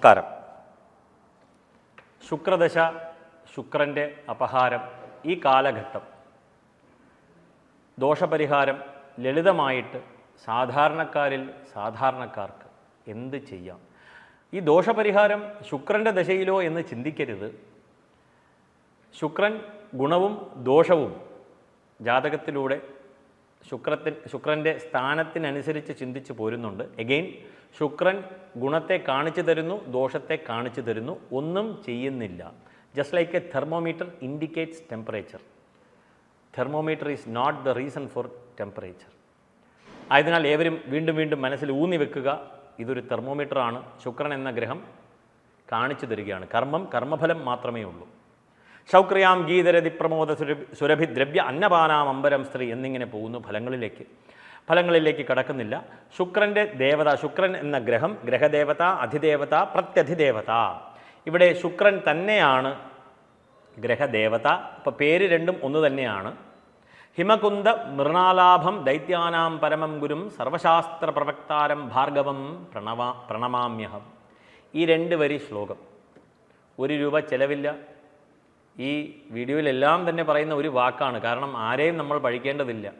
നമസ്കാരം. ശുക്രദശ ശുക്രന്റെ അപഹാരം ഈ കാലഘട്ടം. ദോഷപരിഹാരം ലളിതമായിട്ട് സാധാരണക്കാരിൽ സാധാരണക്കാർക്ക് എന്ത് ചെയ്യാം? ഈ ദോഷപരിഹാരം ശുക്രന്റെ ദശയിലോ എന്ന് ചിന്തിക്കരുത്. ശുക്രൻ ഗുണവും ദോഷവും ജാതകത്തിലൂടെ ശുക്രത്തിൻ ശുക്രന്റെ സ്ഥാനത്തിനനുസരിച്ച് ചിന്തിച്ച് പോരുന്നുണ്ട്. എഗെയിൻ ശുക്രൻ ഗുണത്തെ കാണിച്ചു തരുന്നു ദോഷത്തെ കാണിച്ചു തരുന്നു ഒന്നും ചെയ്യുന്നില്ല. Just like a thermometer indicates temperature thermometer is not the reason for temperature ആയതിനാൽ ഏവരും വീണ്ടും വീണ്ടും മനസ്സിൽ ഊന്നി വെക്കുക. ഇതൊരു തെർമോമീറ്ററാണ് ശുക്രൻ എന്ന ഗ്രഹം കാണിച്ചു തരികയാണ്. കർമ്മം കർമ്മഫലം മാത്രമേ ഉള്ളൂ. ശൗക്രിയാം ഗീതരതി പ്രമോദ സുരഭി ദ്രവ്യ അന്നപാനാം അമ്പരം സ്ത്രീ എന്നിങ്ങനെ പോകുന്നു ഫലങ്ങളിലേക്ക്. ഫലങ്ങളിലേക്ക് കടക്കുന്നില്ല. ശുക്രന്റെ ദേവത ശുക്രൻ എന്ന ഗ്രഹം ഗ്രഹദേവത അധിദേവത പ്രത്യധിദേവത. ഇവിടെ ശുക്രൻ തന്നെയാണ് ഗ്രഹദേവത. അപ്പോൾ പേര് രണ്ടും ഒന്ന് തന്നെയാണ്. ഹിമകുന്ദ മൃണാലാഭം ദൈത്യാനാം പരമം ഗുരും സർവശാസ്ത്ര പ്രവക്താരം ഭാർഗവം പ്രണവാ പ്രണമാമ്യഹം. ഈ രണ്ട് വരി ശ്ലോകം. ഒരു രൂപ ചെലവില്ല. ഈ വീഡിയോയിലെല്ലാം തന്നെ പറയുന്ന ഒരു വാക്കാണ്. കാരണം ആരെയും നമ്മൾ പഴിക്കേണ്ടതില്ല.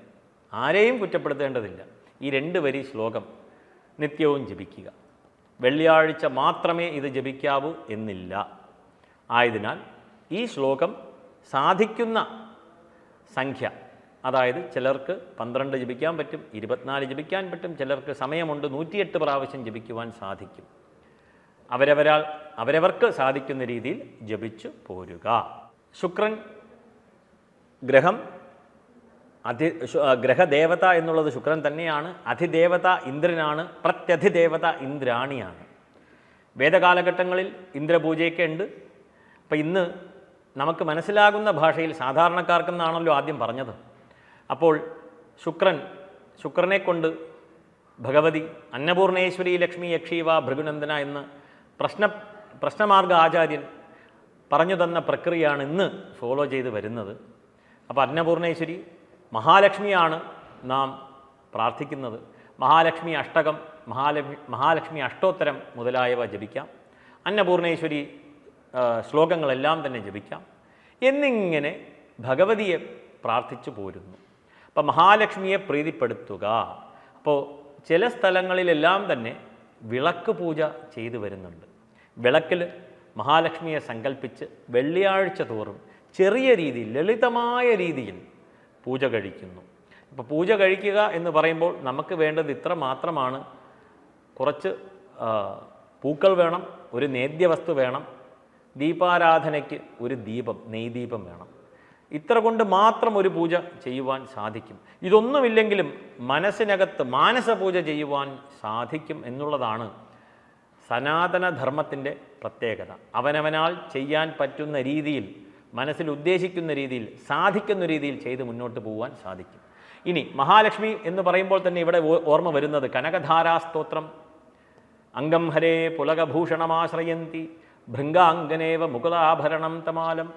ആരെയും കുറ്റപ്പെടുത്തേണ്ടതില്ല. ഈ രണ്ട് വരി ശ്ലോകം നിത്യവും ജപിക്കുക. വെള്ളിയാഴ്ച മാത്രമേ ഇത് ജപിക്കാവൂ എന്നില്ല. ആയതിനാൽ ഈ ശ്ലോകം സാധിക്കുന്ന സംഖ്യ അതായത് ചിലർക്ക് പന്ത്രണ്ട് ജപിക്കാൻ പറ്റും ഇരുപത്തിനാല് ജപിക്കാൻ പറ്റും ചിലർക്ക് സമയമുണ്ട് നൂറ്റിയെട്ട് പ്രാവശ്യം ജപിക്കുവാൻ സാധിക്കും. അവരവരാൾ അവരവർക്ക് സാധിക്കുന്ന രീതിയിൽ ജപിച്ചു പോരുക. ശുക്രൻ ഗ്രഹം അധി ഗ്രഹദേവത എന്നുള്ളത് ശുക്രൻ തന്നെയാണ് അധിദേവത ഇന്ദ്രനാണ് പ്രത്യധിദേവത ഇന്ദ്രാണിയാണ്. വേദകാലഘട്ടങ്ങളിൽ ഇന്ദ്രപൂജയൊക്കെ ഉണ്ട്. അപ്പം ഇന്ന് നമുക്ക് മനസ്സിലാകുന്ന ഭാഷയിൽ സാധാരണക്കാർക്കെന്നാണല്ലോ ആദ്യം പറഞ്ഞത്. അപ്പോൾ ശുക്രൻ ശുക്രനെ കൊണ്ട് ഭഗവതി അന്നപൂർണേശ്വരി ലക്ഷ്മി യക്ഷീവ ഭൃഗുനന്ദന എന്ന് പ്രശ്ന പ്രശ്നമാർഗ ആചാര്യൻ പറഞ്ഞു തന്ന പ്രക്രിയയാണ് ഇന്ന് ഫോളോ ചെയ്ത് വരുന്നത്. അപ്പോൾ അന്നപൂർണേശ്വരി മഹാലക്ഷ്മിയാണ് നാം പ്രാർത്ഥിക്കുന്നത്. മഹാലക്ഷ്മി അഷ്ടകം മഹാലക്ഷ്മി മഹാലക്ഷ്മി അഷ്ടോത്തരം മുതലായവ ജപിക്കാം. അന്നപൂർണേശ്വരി ശ്ലോകങ്ങളെല്ലാം തന്നെ ജപിക്കാം. എന്നിങ്ങനെ ഭഗവതിയെ പ്രാർത്ഥിച്ചു പോരുന്നു. അപ്പോൾ മഹാലക്ഷ്മിയെ പ്രീതിപ്പെടുത്തുക. അപ്പോൾ ചില സ്ഥലങ്ങളിലെല്ലാം തന്നെ വിളക്ക് പൂജ ചെയ്തു വരുന്നുണ്ട്. വിളക്കിൽ മഹാലക്ഷ്മിയെ സങ്കല്പിച്ച് വെള്ളിയാഴ്ച തോറും ചെറിയ രീതിയിൽ ലളിതമായ രീതിയിൽ പൂജ കഴിക്കുന്നു. ഇപ്പോൾ പൂജ കഴിക്കുക എന്ന് പറയുമ്പോൾ നമുക്ക് വേണ്ടത് ഇത്ര മാത്രമാണ്. കുറച്ച് പൂക്കൾ വേണം ഒരു നേദ്യവസ്തു വേണം ദീപാരാധനയ്ക്ക് ഒരു ദീപം നെയ്ദീപം വേണം. ഇത്ര കൊണ്ട് മാത്രം ഒരു പൂജ ചെയ്യുവാൻ സാധിക്കും. ഇതൊന്നുമില്ലെങ്കിലും മനസ്സിനകത്ത് മാനസ പൂജ ചെയ്യുവാൻ സാധിക്കും എന്നുള്ളതാണ് സനാതനധർമ്മത്തിന്റെ പ്രത്യേകത. അവനവനാൽ ചെയ്യാൻ പറ്റുന്ന രീതിയിൽ മനസ്സിൽ ഉദ്ദേശിക്കുന്ന രീതിയിൽ സാധിക്കുന്ന രീതിയിൽ ചെയ്ത് മുന്നോട്ട് പോകാൻ സാധിക്കും. ഇനി മഹാലക്ഷ്മി എന്ന് പറയുമ്പോൾ തന്നെ ഇവിടെ ഓർമ്മ വരുന്നത് കനകധാരാസ്തോത്രം. അംഗം ഹരേ പുലകഭൂഷണമാശ്രയന്തി ഭൃംഗാംഗനേവ മുകുലാഭരണം തമാലം.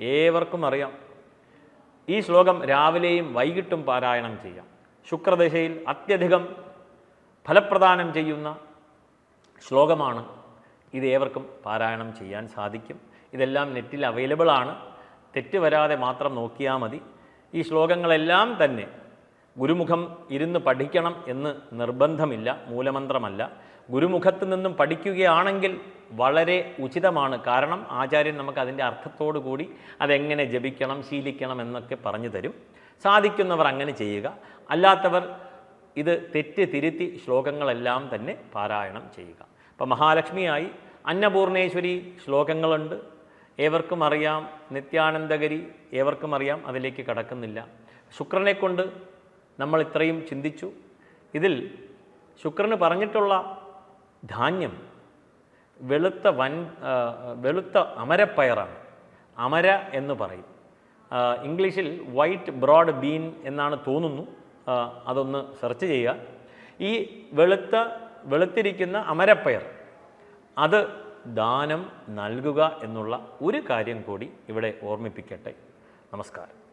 ഏവർക്കും അറിയാം. ഈ ശ്ലോകം രാവിലെയും വൈകിട്ടും പാരായണം ചെയ്യാം. ശുക്രദശയിൽ അത്യധികം ഫലപ്രദാനം ചെയ്യുന്ന ശ്ലോകമാണ്. ഇത് ഏവർക്കും പാരായണം ചെയ്യാൻ സാധിക്കും. ഇതെല്ലാം നെറ്റിൽ അവൈലബിൾ ആണ്. തെറ്റ് വരാതെ മാത്രം നോക്കിയാൽ മതി. ഈ ശ്ലോകങ്ങളെല്ലാം തന്നെ ഗുരുമുഖം ഇരുന്ന് പഠിക്കണം എന്ന് നിർബന്ധമില്ല മൂലമന്ത്രമല്ല. ഗുരുമുഖത്ത് നിന്നും പഠിക്കുകയാണെങ്കിൽ വളരെ ഉചിതമാണ്. കാരണം ആചാര്യൻ നമുക്ക് അതിന്റെ അർത്ഥത്തോടു കൂടി അതെങ്ങനെ ജപിക്കണം ശീലിക്കണം എന്നൊക്കെ പറഞ്ഞു തരും. സാധിക്കുന്നവർ അങ്ങനെ ചെയ്യുക. അല്ലാത്തവർ ഇത് തെറ്റ് തിരുത്തി ശ്ലോകങ്ങളെല്ലാം തന്നെ പാരായണം ചെയ്യുക. അപ്പം മഹാലക്ഷ്മിയായി അന്നപൂർണേശ്വരി ശ്ലോകങ്ങളുണ്ട്. ഏവർക്കും അറിയാം നിത്യാനന്ദഗരി ഏവർക്കും അറിയാം അതിലേക്ക് കടക്കുന്നില്ല. ശുക്രനെ കൊണ്ട് നമ്മൾ ഇത്രയും ചിന്തിച്ചു. ഇതിൽ ശുക്രന് പറഞ്ഞിട്ടുള്ള ധാന്യം വെളുത്ത വൻ വെളുത്ത അമരപ്പയറാണ്. അമര എന്ന് പറയും. ഇംഗ്ലീഷിൽ വൈറ്റ് ബ്രോഡ് ബീൻ എന്നാണ് തോന്നുന്നു. അതൊന്ന് സെർച്ച് ചെയ്യുക. ഈ വെളുത്ത വെളുത്തിരിക്കുന്ന അമരപ്പയർ. അത് ദാനം നൽകുക എന്നുള്ള ഒരു കാര്യം കൂടി ഇവിടെ ഓർമ്മിപ്പിക്കട്ടെ. നമസ്കാരം.